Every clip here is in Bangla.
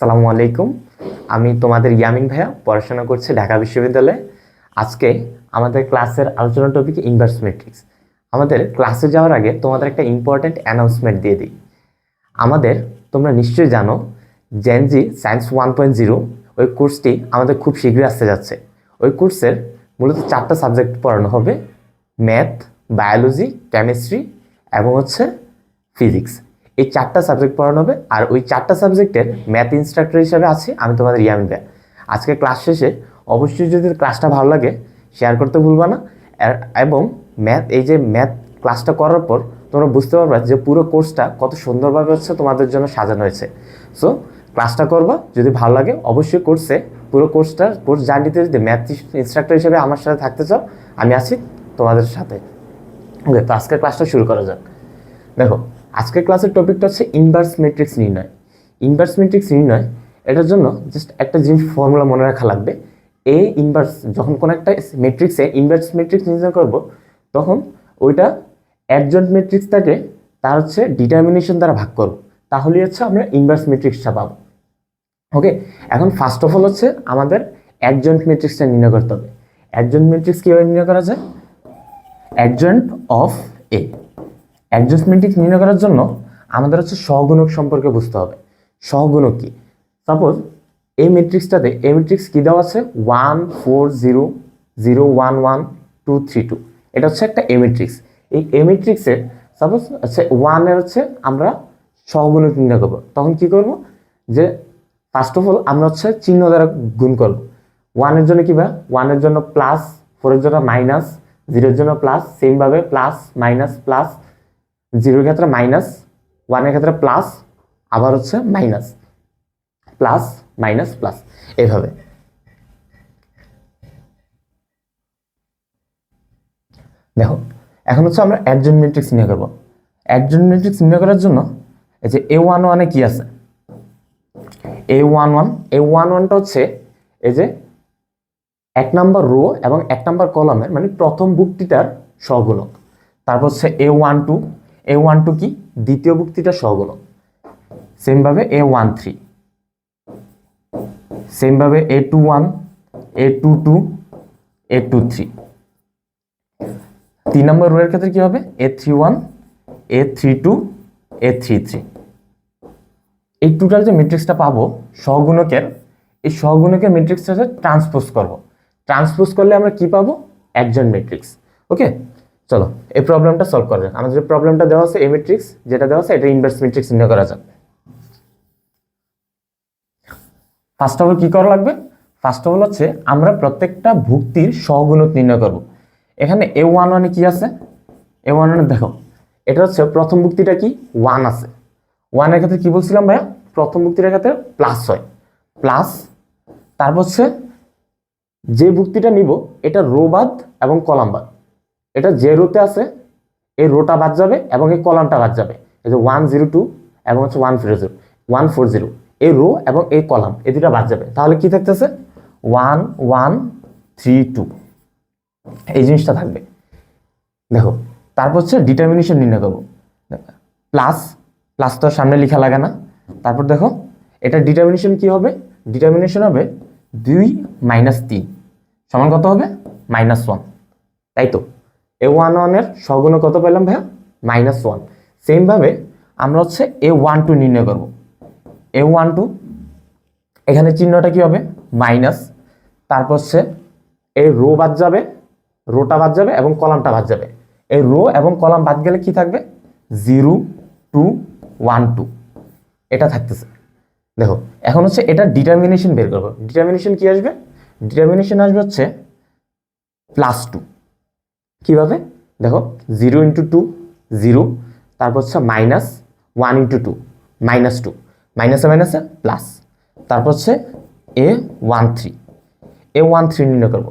সালামু আলাইকুম। আমি তোমাদের ইয়ামিন ভাইয়া, পড়াশোনা করছি ঢাকা বিশ্ববিদ্যালয়ে। আজকে আমাদের ক্লাসের আলোচনা টপিক ইনভার্স ম্যাট্রিক্স আমাদের ক্লাসে যাওয়ার আগে তোমাদের একটা ইম্পর্ট্যান্ট অ্যানাউন্সমেন্ট দিয়ে দিই। আমাদের, তোমরা নিশ্চয়ই জানো Gen Z science one point zero ওই কোর্সটি আমাদের খুব শীঘ্রই আসতে যাচ্ছে। ওই কোর্সের মূলত চারটা সাবজেক্ট পড়ানো হবে ম্যাথ বায়োলজি কেমিস্ট্রি এবং হচ্ছে ফিজিক্স এই চারটা সাবজেক্ট পড়ানো হবে, আর ওই চারটা সাবজেক্টের ম্যাথ ইনস্ট্রাক্টর হিসাবে আছি আমি তোমাদের ইয়ামিন ভাইয়া। আজকে ক্লাস শেষে অবশ্যই যদি ক্লাসটা ভালো লাগে শেয়ার করতে ভুলবা না। এবং ম্যাথ এই যে ম্যাথ ক্লাসটা করার পর তোমরা বুঝতে পারবে যে পুরো কোর্সটা কত সুন্দরভাবে হচ্ছে তোমাদের জন্য সাজানো হয়েছে। সো ক্লাসটা করবা, যদি ভালো লাগে অবশ্যই কোর্সে পুরো কোর্সটা কোর্স জার্নিতে যদি ম্যাথ ইনস্ট্রাক্টর হিসেবে আমার সাথে থাকতে চাও, আমি আছি তোমাদের সাথে। ওকে তো আজকের ক্লাসটা শুরু করা যাক। দেখো আজকের ক্লাসের টপিকটা হচ্ছে ইনভার্স ম্যাট্রিক্স নির্ণয়। ইনভার্স ম্যাট্রিক্স নির্ণয়, এটার জন্য জাস্ট একটা জিনিস ফর্মুলা মনে রাখা লাগবে। এ ইনভার্স যখন কোনো একটা ম্যাট্রিক্সে ইনভার্স ম্যাট্রিক্স নির্ণয় করব, তখন ওইটা অ্যাডজয়েন্ট ম্যাট্রিক্সটাকে তার হচ্ছে ডিটারমিনেশন দ্বারা ভাগ করব। তাহলেই হচ্ছে আমরা ইনভার্স ম্যাট্রিক্সটা পাবো। ওকে এখন ফার্স্ট অফ অল হচ্ছে আমাদের অ্যাডজয়েন্ট ম্যাট্রিক্সটা নির্ণয় করতে হবে। অ্যাডজয়েন্ট ম্যাট্রিক্স কীভাবে নির্ণয় করা যায়? Adjoint of A adjust matrix নির্ণয় করার জন্য আমাদের হচ্ছে সহগুণক সম্পর্কে বুঝতে হবে। সহগুণক কি? সাপোজ এই ম্যাট্রিক্সটাতে এই ম্যাট্রিক্স কী দেওয়া আছে? One four zero zero one one two three two এটা হচ্ছে একটা এ ম্যাট্রিক্স এই এ সাপোজ হচ্ছে ওয়ানের হচ্ছে আমরা সহগুণক নির্ণয় করব। তখন কি করব? যে ফার্স্ট অফ অল আমরা হচ্ছে চিহ্ন দ্বারা গুণ করব। ওয়ানের জন্য কী ভাই? ওয়ানের জন্য প্লাস ফোরের জন্য মাইনাস জিরোর জন্য প্লাস সেমভাবে প্লাস মাইনাস প্লাস জিরোর ক্ষেত্রে মাইনাস ওয়ানের ক্ষেত্রে প্লাস আবার হচ্ছে মাইনাস প্লাস মাইনাস প্লাস এইভাবে। দেখো, এখন হচ্ছে আমরা অ্যাডজন ম্যাট্রিক্স নির্ণয় করব। অ্যাডজন ম্যাট্রিক্স নির্ণয় করার জন্য এই যে এ ওয়ান ওয়ানে কি আছে? A one one A one ওয়ানটা হচ্ছে এই যে এক নাম্বার রো এবং এক নাম্বার কলামের মানে প্রথম বুকটিটার সহগুণক তারপর হচ্ছে A one two A one two কি? দ্বিতীয় বুক্তিটার সহগুণক। সেমভাবে এ ওয়ান থ্রি সেমভাবে A two one A two two A two three তিন নম্বর রোয়ের ক্ষেত্রে কি হবে? A three one A three two A three three এই টোটাল যে ম্যাট্রিক্সটা পাবো, সহগুণকের, এই সহগুণকের ম্যাট্রিক্সটা ট্রান্সপোজ করব। ট্রান্সপোজ করলে আমরা কি পাবো? একজন ম্যাট্রিক্স ওকে চলো, এই প্রবলেমটা সলভ করা যাক। আমাদের যে প্রবলেমটা দেওয়া আছে এ ম্যাট্রিক্স যেটা দেওয়া আছে, এটা ইনভার্স ম্যাট্রিক্স নির্ণয় করা যাক। ফার্স্ট অফ অল কি করা লাগবে? ফার্স্ট অফ অল হচ্ছে, আমরা প্রত্যেকটা ভুক্তির সহগুণক নির্ণয় করব। এখানে এ ওয়ান ওয়ানে কি আছে? এ ওয়ান ওয়ানে দেখো, এটা হচ্ছে প্রথম ভুক্তিটা কি? ওয়ান আছে। ওয়ানের ক্ষেত্রে কি বলছিলাম ভাইয়া? প্রথম ভুক্তিটার ক্ষেত্রে প্লাস হয়। প্লাস তারপর হচ্ছে, যে ভুক্তিটা নিব, এটা রো বাদ এবং কলাম বাদ। এটা যে রোতে আছে, এই রোটা বাদ যাবে এবং এই কলামটা বাদ যাবে। এই যে ওয়ান জিরো টু এবং হচ্ছে one four zero one four zero এই রো এবং এই কলাম এই দুটা বাদ যাবে। তাহলে কি থাকতেছে? ওয়ান ওয়ান থ্রি টু এই জিনিসটা থাকবে। দেখো, তারপর হচ্ছে ডিটারমিনেশন নির্ণয় করব। প্লাস প্লাস তো সামনে লেখা লাগে না। তারপর দেখো, এটা ডিটারমিনেশন কি হবে? ডিটারমিনেশন হবে দুই মাইনাস তিন। সমান কত হবে? মাইনাস ওয়ান তাই তো? এ ওয়ান ওয়ানের সগুণ কত পেলাম ভাইয়া? মাইনাস ওয়ান সেমভাবে আমরা হচ্ছে এ ওয়ান টু নির্ণয় করব। এ ওয়ান টু এখানে চিহ্নটা কি হবে? মাইনাস তারপর হচ্ছে এই রো বাদ যাবে রোটা বাদ যাবে এবং কলামটা বাদ যাবে। এই রো এবং কলাম বাদ গেলে কি থাকবে? জিরো টু ওয়ান টু এটা থাকতেছে। দেখো, এখন হচ্ছে এটা ডিটারমিনেশন বের করব। ডিটারমিনেশন কি আসবে? ডিটারমিনেশন আসবে হচ্ছে প্লাস টু কীভাবে? দেখো জিরো ইন্টু টু জিরো তারপর হচ্ছে minus one into two minus two মাইনাসে মাইনাসে প্লাস তারপর হচ্ছে A one three A one three নির্ণয় করব।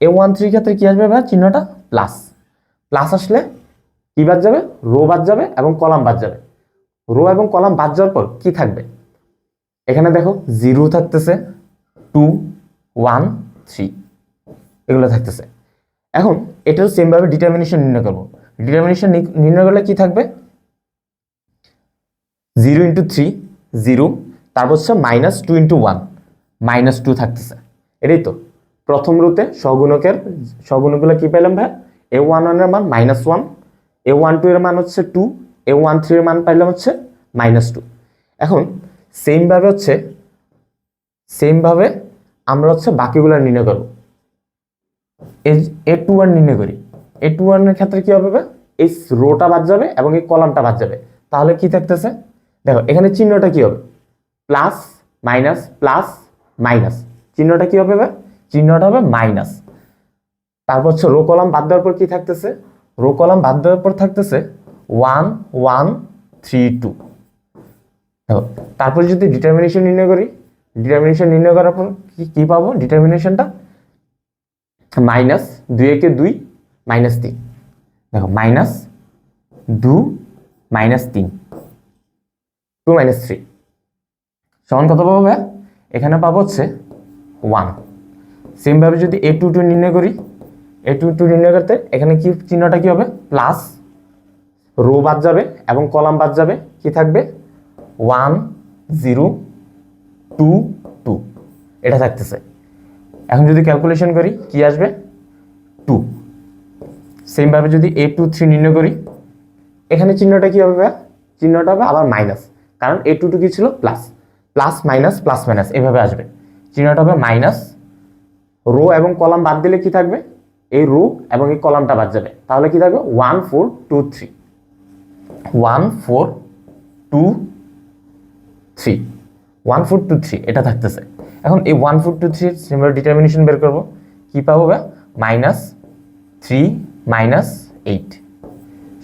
এ ওয়ান থ্রির ক্ষেত্রে কী আসবে ভাই? চিহ্নটা প্লাস প্লাস আসলে কী বাদ যাবে? রো বাদ যাবে এবং কলাম বাদ যাবে। রো এবং কলাম বাদ যাওয়ার পর কি থাকবে? এখানে দেখো জিরো থাকতেছে টু ওয়ান থ্রি এগুলো থাকতেছে। এখন এটাও সেমভাবে ডিটারমিনেশন নির্ণয় করব। ডিটারমিনেশন নির্ণয় করলে কি থাকবে? জিরো ইন্টু থ্রি জিরো তারপর হচ্ছে minus two into one minus two থাকতেছে। এটাই তো। প্রথম রুতে সগুণকের সগুণকগুলো কি পেলাম ভাই? এ ওয়ান ওয়ানের মান minus one A one two এর মান হচ্ছে টু এ ওয়ান থ্রি এর মান পাইলাম হচ্ছে মাইনাস টু এখন সেমভাবে হচ্ছে সেমভাবে আমরা হচ্ছে বাকিগুলো নির্ণয় করব। এ টু ওয়ান নির্ণয় করি। এ টু ওয়ানের ক্ষেত্রে কি হবে? এই রোটা বাদ যাবে এবং এই কলামটা বাদ যাবে। তাহলে কি থাকতেছে? দেখো, এখানে চিহ্নটা কি হবে? প্লাস মাইনাস প্লাস মাইনাস চিহ্নটা কি হবে? চিহ্নটা হবে মাইনাস তারপর হচ্ছে রো কলাম বাদ দেওয়ার পর কি থাকতেছে? রো কলাম বাদ দেওয়ার পর থাকতেছে ওয়ান ওয়ান থ্রি টু তারপর যদি ডিটারমিনেশন নির্ণয় করি ডিটারমিনেশন নির্ণয় করার পর কি পাবো? ডিটারমিনেশনটা মাইনাস দুই একে দুই মাইনাস তিন। দেখো, মাইনাস দু মাইনাস তিন। Two minus three. সমান কত পাবো ভাইয়া? এখানে পাবো হচ্ছে ওয়ান। সেমভাবে যদি এ টু টু নির্ণয় করি, এ টু টু নির্ণয় করতে এখানে কি চিহ্নটা কি হবে? প্লাস রো বাদ যাবে এবং কলাম বাদ যাবে। কি থাকবে? One zero two two. এটা থাকতেছে। এখন যদি ক্যালকুলেশন করি, কি আসবে? টু সেমভাবে যদি এ টু থ্রি নির্ণয় করি, এখানে চিহ্নটা কি হবে? চিহ্নটা হবে আবার মাইনাস কারণ এ টু টু কি ছিল? Plus plus minus plus minus এভাবে আসবে। চিহ্নটা হবে মাইনাস রো এবং কলাম বাদ দিলে কি থাকবে? এই রো এবং এই কলামটা বাদ যাবে। তাহলে কি থাকবে? One four two three one four two three one four two three এটা থাকতেছে। এখন এই ওয়ান ফোর টু থ্রির সিম্বল ডিটারমিনেশন বের করব। কি পাবো বা? মাইনাস থ্রি মাইনাস এইট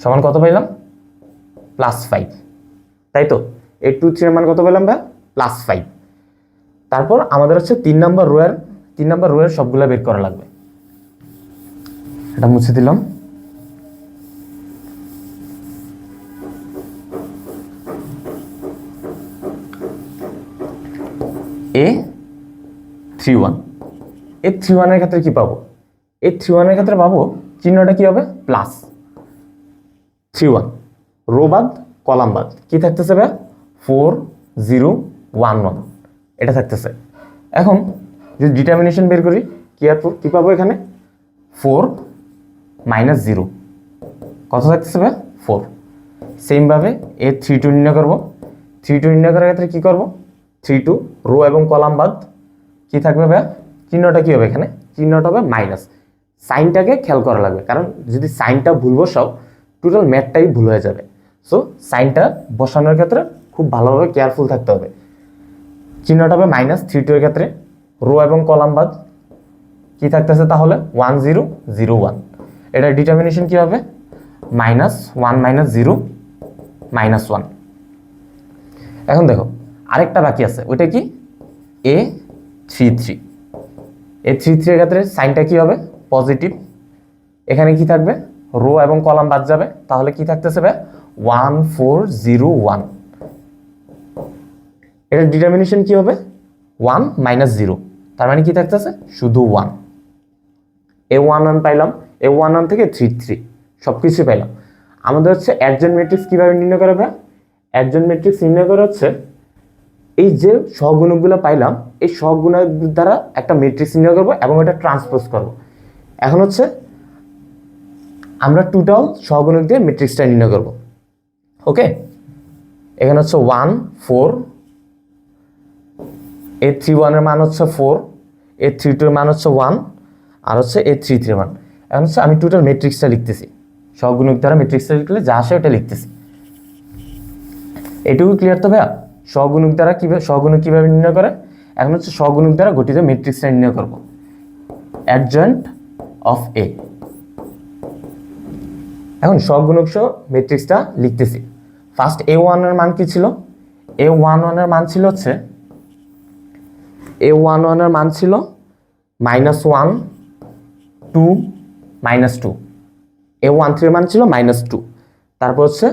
সমান কত পাইলাম? প্লাস ফাইভ তাই তো? এই টু থ্রির মান কত পেলাম ভাই প্লাস ফাইভ তারপর আমাদের হচ্ছে তিন নম্বর রোয়ের তিন নম্বর রোয়ের সবগুলো বের করা লাগবে। এটা মুছে দিলাম। A three one A three ওয়ানের ক্ষেত্রে কি পাবো? এ থ্রি ওয়ানের ক্ষেত্রে পাবো, চিহ্নটা কি হবে? প্লাস থ্রি ওয়ান রো বাদ কলাম বাদ। কি থাকতেছে ভাই ফোর জিরো ওয়ান ওয়ান এটা থাকতেছে। এখন যদি ডিটারমিনেশন বের করি, কি আর কি পাবো এখানে? ফোর মাইনাস জিরো কত থাকতেছে ভাই ফোর সেমভাবে এ থ্রি টু নির্ণয় করব। থ্রি টু নির্ণয় করার ক্ষেত্রে কী করব? থ্রি টু রো এবং কলাম বাদ কি থাকবে ভাই চিহ্নটা কি হবে এখানে? চিহ্নটা হবে মাইনাস সাইনটাকে খেয়াল করা লাগবে, কারণ যদি সাইনটা ভুল বসাও টোটাল ম্যাথটাই ভুল হয়ে যাবে। সো সাইনটা বসানোর ক্ষেত্রে খুব ভালোভাবে কেয়ারফুল থাকতে হবে। চিহ্নটা হবে মাইনাস থ্রি টু এর ক্ষেত্রে। রো এবং কলাম বাদ। কি থাকতেছে তাহলে? ওয়ান জিরো জিরো ওয়ান এটা ডিটারমিনেশন কী হবে? Minus one minus zero minus one এখন দেখো, আরেকটা বাকি আছে। ওইটা কি? A three three. A three three এর ক্ষেত্রে সাইনটা কি হবে? পজিটিভ। এখানে কি থাকবে? রো এবং কলাম বাদ যাবে। তাহলে কি থাকতেছে ভাই? One four zero one. এটার ডিটারমিনেশন কি হবে? One minus zero. তার মানে কি থাকতেছে? শুধু ওয়ান। এ ওয়ান ওয়ান পাইলাম। এ ওয়ান ওয়ান থেকে থ্রি থ্রি। সব কিছুই পাইলাম। আমাদের হচ্ছে একজন ম্যাট্রিক্স কীভাবে নির্ণয় করা ভাই? একজন ম্যাট্রিক্স নির্ণয় করা হচ্ছে এই যে সহগুণকগুলো পাইলাম, এই সহগুণের দ্বারা একটা মেট্রিক্স নির্ণয় করব এবং এটা ট্রান্সপোজ করব। এখন হচ্ছে আমরা টোটাল সহগুণক দিয়ে ম্যাট্রিক্সটা নির্ণয় করব। ওকে এখানে হচ্ছে ওয়ান ফোর এ থ্রি ওয়ানের মান হচ্ছে ফোর এ থ্রি টুর মান হচ্ছে ওয়ান আর হচ্ছে এ থ্রি থ্রি মান। এখন হচ্ছে আমি টোটাল মেট্রিক্সটা লিখতেছি। সহগুণক দ্বারা মেট্রিক্সটা লিখলে যা আসে ওটা লিখতেছি। এটুকু ক্লিয়ার তো ভাইয়া? সহগুণক দ্বারা কীভাবে সহগুণক কীভাবে নির্ণয় করে? এখন হচ্ছে সহগুণক দ্বারা গঠিত ম্যাট্রিক্সটা নির্ণয় করব। অ্যাডজয়েন্ট অফ এ এখন সহগুণক সহ ম্যাট্রিক্সটা লিখতেছি। ফার্স্ট এ ওয়ানের মান কী ছিল? এ ওয়ান ওয়ানের মান ছিল হচ্ছে এ ওয়ান ওয়ানের মান ছিল minus one two minus two A one থ্রির মান ছিল মাইনাস টু তারপর হচ্ছে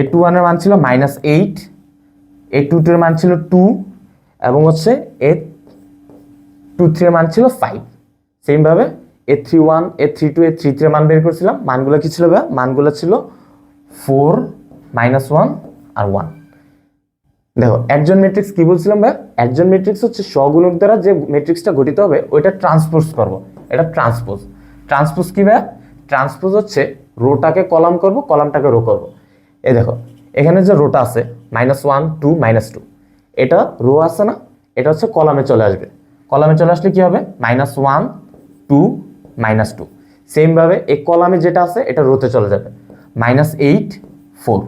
এ টু ওয়ানের মান ছিল মাইনাস এইট এ টু টুর মান ছিল টু এবং হচ্ছে এ টু থ্রির মান ছিল ফাইভ সেমভাবে A three one A three two A three থ্রির মান বের করছিলাম। মানগুলো কি ছিল ভাই? মানগুলো ছিল ফোর মাইনাস ওয়ান আর ওয়ান দেখো, একজন ম্যাট্রিক্স কি বলছিলাম ভাই? একজন ম্যাট্রিক্স হচ্ছে স্বগুণক দ্বারা যে ম্যাট্রিক্সটা গঠিত হবে, ওইটা ট্রান্সপোজ করব। এটা ট্রান্সপোজ ট্রান্সপোজ কি ভাই? ট্রান্সপোজ হচ্ছে রোটাকে কলাম করব কলামটাকে রো করব। এই দেখো, এখানে যে রোটা আছে minus one two minus two এটা রো আছে না? এটা হচ্ছে কলামে চলে আসবে। কলামে চলে আসলে কি হবে? Minus one two minus two সেমভাবে এই কলামে যেটা আছে, এটা রোতে চলে যাবে। মাইনাস এইট ফোর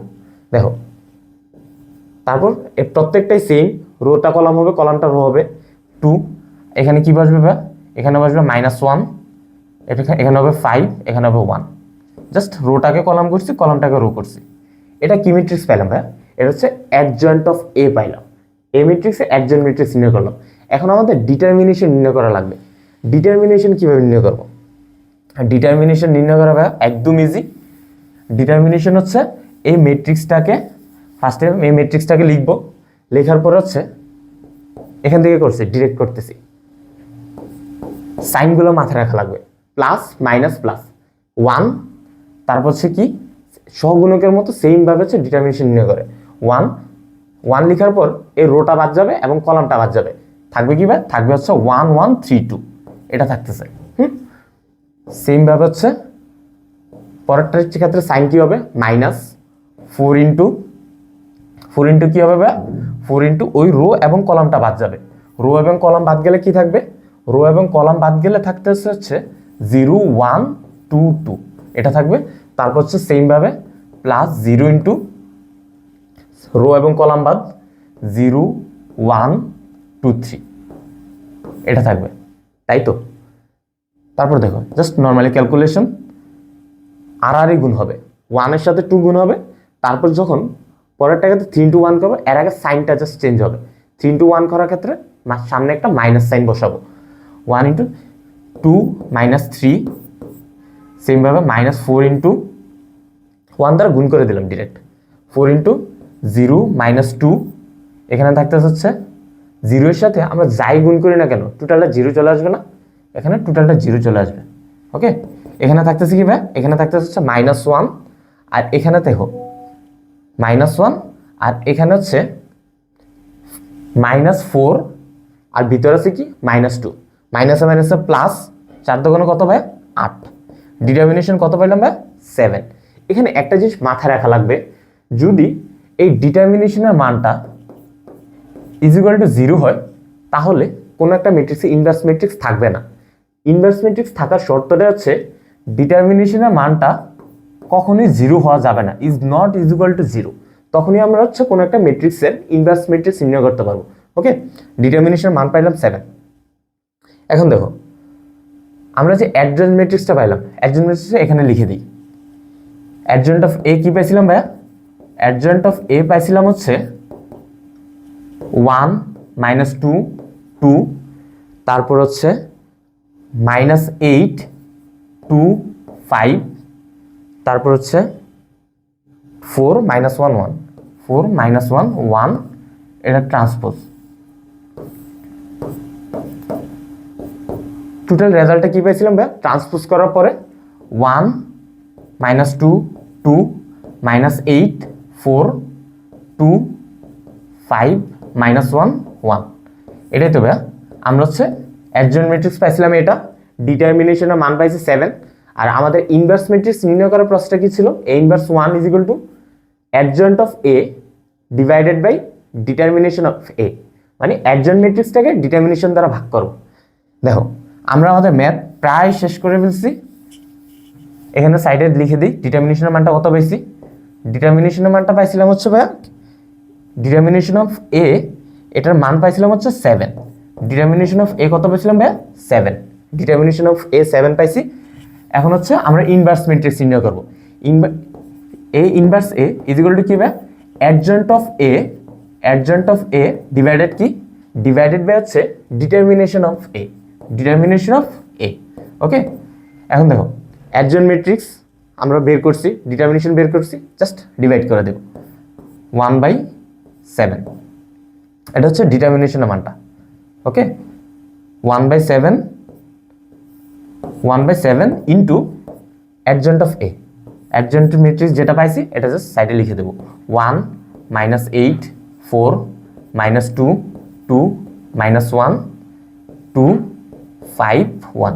দেখো, তারপর এ প্রত্যেকটাই সেম রোটা কলাম হবে কলামটা রো হবে টু এখানে কি বসবে ভাই? এখানে বসবে মাইনাস ওয়ান এখানে হবে ফাইভ এখানে হবে ওয়ান জাস্ট রোটাকে কলাম করছি কলামটাকে রো করছি। এটা কি ম্যাট্রিক্স পেলাম ভাই। এটা হচ্ছে অ্যাডজয়েন্ট অফ এ পাইলাম এ ম্যাট্রিক্সে অ্যাডজয়েন্ট ম্যাট্রিক্স নির্ণয় করলাম। এখন আমাদের ডিটারমিনেশন নির্ণয় করা লাগবে। ডিটারমিনেশন কীভাবে নির্ণয় করব? ডিটারমিনেশন নির্ণয় করা একদম ইজি ডিটারমিনেশন হচ্ছে এই ম্যাট্রিক্সটাকে ফার্স্টে এই ম্যাট্রিক্সটাকে লিখব। লেখার পর হচ্ছে, এখান থেকে করছি ডিরেক্ট করতেছি। সাইনগুলো মাথায় রাখা লাগবে। প্লাস মাইনাস প্লাস ওয়ান তারপর হচ্ছে কি, সহগুণকের মতো সেমভাবে হচ্ছে ডিটারমিনেশন নির্ণয় করে। ওয়ান ওয়ান লেখার পর এই রোটা বাদ যাবে এবং কলামটা বাদ যাবে। থাকবে কি ভাই? থাকবে হচ্ছে ওয়ান ওয়ান থ্রি টু এটা থাকতেছে। হুম? সেমভাবে হচ্ছে পরেরটার ক্ষেত্রে সাইন কি হবে? Minus four into four into কী হবে ভাই? ফোর ইন্টু ওই রো এবং কলামটা বাদ যাবে। রো এবং কলাম বাদ গেলে কি থাকবে? রো এবং কলাম বাদ গেলে থাকতে হচ্ছে জিরো ওয়ান টু টু এটা থাকবে। তারপর হচ্ছে সেমভাবে প্লাস জিরো ইন্টু রো এবং কলাম বাদ, জিরো, ওয়ান, টু, থ্রি। এটা থাকবে, তাই তো? তারপর দেখো, জাস্ট নর্মালি ক্যালকুলেশন আরই গুণ হবে। ওয়ানের সাথে টু গুণ হবে, তারপর যখন পরের টাকাতে থ্রি ইন্টু ওয়ান করব, এর আগে সাইনটা জাস্ট চেঞ্জ হবে। থ্রি ইন্টু ওয়ান করার ক্ষেত্রে সামনে একটা মাইনাস সাইন বসাবো। One into two minus three, সেমভাবে মাইনাস ফোর ইন্টু ওয়ান দ্বারা গুণ করে দিলাম direct. Four into zero minus two এখানে থাকতে হচ্ছে জিরোর সাথে আমরা যাই গুণ করি না কেন টোটালটা জিরো চলে আসবে না, এখানে টোটালটা জিরো চলে আসবে ওকে এখানে থাকতেছে কি ভাই? এখানে থাকতেছে হচ্ছে মাইনাস ওয়ান আর এখানে দেখো মাইনাস ওয়ান আর এখানে হচ্ছে মাইনাস ফোর আর ভিতরে আছে কি? মাইনাস টু মাইনাসে মাইনাসে প্লাস চার দোকানে কত ভাই? আট ডিটারমিনেশন কত পাইলাম ভাই? সেভেন এখানে একটা জিনিস মাথায় রাখা লাগবে, যদি এই ডিটারমিনেশনের মানটা ইজিক্যাল টু জিরো হয়, তাহলে কোনো একটা ম্যাট্রিক্সে ইনভার্স ম্যাট্রিক্স থাকবে না। ইনভার্স ম্যাট্রিক্স থাকার শর্তটা হচ্ছে ডিটারমিনেশনের মানটা কখনোই জিরো হওয়া যাবে না is not equal to zero তখনই আমরা হচ্ছে কোনো একটা ম্যাট্রিক্সের ইনভার্স ম্যাট্রিক্স নির্ণয় করতে পারব ওকে ডিটারমিনেশনের মান পাইলাম সেভেন এখন দেখো, আমরা যে অ্যাডজয়েন্ট ম্যাট্রিক্সটা পাইলাম অ্যাডজেন্ট ম্যাট্রিক্সটা এখানে লিখে দিই। অ্যাডজয়েন্ট অফ এ কি পাইছিলাম ভাইয়া? অ্যাডজয়েন্ট অফ এ পাইছিলাম হচ্ছে ওয়ান মাইনাস টু টু তারপর হচ্ছে মাইনাস এইট টু ফাইভ তারপর হচ্ছে four minus one one four minus one one এটা ট্রান্সপোজ টোটাল রেজাল্টটা কী পেয়েছিলাম ভাই? ট্রান্সপোজ করার পরে one minus two two minus eight four two five minus one one এটাই তো ভাইয়া। আমরা হচ্ছে অ্যাডজয়েন্ট ম্যাট্রিক্স পাইছিলাম এটা। ডিটারমিনেশনের মান পাইছি সেভেন আর আমাদের ইনভার্স ম্যাট্রিক্স নির্ণয় করার প্রশ্নটা কি ছিল? A inverse one is equal to adjoint of A divided by determination of A মানে অ্যাডজয়েন্ট ম্যাট্রিক্সটাকে ডিটারমিনেশন দ্বারা ভাগ করব দেখো, আমরা আমাদের ম্যাথ প্রায় শেষ করে ফেলছি। এখানে সাইডে লিখে দিই। ডিটারমিনেশনের মানটা কত পাইছি? ডিটারমিনেশনের মানটা পাইছিলাম হচ্ছে ভাইয়া? ডিটারমিনেশন অফ এ এটার মান পাইছিলাম হচ্ছে সেভেন ডিটারমিনেশন অফ এ কত পাইছিলাম ভাইয়া? Seven determination of A seven পাইছি। এখন হচ্ছে আমরা ইনভার্স ম্যাট্রিক্স নির্ণয় করব। A inverse A equal to কি ভাই adjoint of A adjoint of A divided কি? ডিভাইডেড বাই হচ্ছে determination of A determination of A okay এখন দেখো অ্যাডজয়েন্ট ম্যাট্রিক্স আমরা বের করছি ডিটারমিনেশন বের করছি জাস্ট ডিভাইড করে দেব। ওয়ান বাই সেভেন এটা হচ্ছে ডিটারমিনেশনের মানটা। Okay one by seven one by seven into adjoint of A adjoint matrix যেটা পাইছি, এটা জাস্ট সাইডে লিখে দেবো। One minus eight four minus two two minus one two five one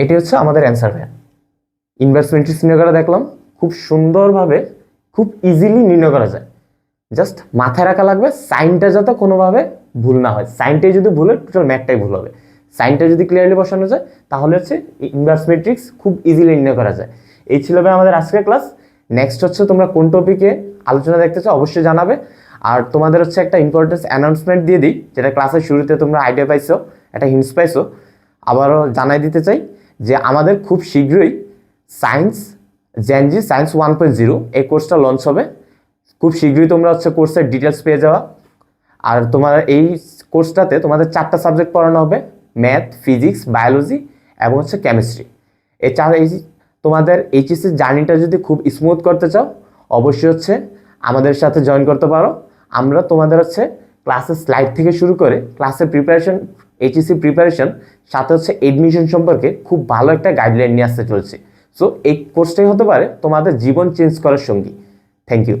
এটি হচ্ছে আমাদের অ্যান্সার ভাইয়া ইনভার্স ম্যাট্রিক্স নির্ণয় করা দেখলাম, খুব সুন্দরভাবে, খুব ইজিলি নির্ণয় করা যায়। জাস্ট মাথায় রাখা লাগবে সাইনটা যাতে কোনোভাবে ভুল না হয়। সাইনটাই যদি ভুল হয় টোটাল ম্যাথটাই ভুল হবে। সাইনটা যদি ক্লিয়ারলি বসানো যায়, তাহলে হচ্ছে ইনভার্স ম্যাট্রিক্স খুব ইজিলি নির্ণয় করা যায়। এই ছিল ভাই আমাদের আজকের ক্লাস নেক্সট হচ্ছে তোমরা কোন টপিকে আলোচনা দেখতে চাও, অবশ্যই জানাবে। আর তোমাদের হচ্ছে একটা ইম্পর্টেন্স অ্যানাউন্সমেন্ট দিয়ে দিই, যেটা ক্লাসের শুরুতে তোমরা আইডিয়া পাইছো, একটা হিন্টস পাইছো, আবারও জানাই দিতে চাই যে আমাদের খুব শীঘ্রই science Gen Z science one point zero এই কোর্সটা লঞ্চ হবে। খুব শীঘ্রই তোমরা হচ্ছে কোর্সের ডিটেলস পেয়ে যাওয়া আর তোমার এই কোর্সটাতে তোমাদের চারটা সাবজেক্ট পড়ানো হবে ম্যাথ ফিজিক্স বায়োলজি এবং হচ্ছে কেমিস্ট্রি এই চার এই তোমাদের এইচএসসির জার্নিটা যদি খুব স্মুথ করতে চাও, অবশ্যই হচ্ছে আমাদের সাথে জয়েন করতে পারো। আমরা তোমাদের হচ্ছে ক্লাসের স্লাইড থেকে শুরু করে ক্লাসের প্রিপারেশন এইচএসসি প্রিপারেশন সাথে হচ্ছে এডমিশন সম্পর্কে খুব ভালো একটা গাইডলাইন নিয়ে আসতে চলছে। সো এই কোর্সটাই হতে পারে তোমাদের জীবন চেঞ্জ করার সঙ্গী। Thank you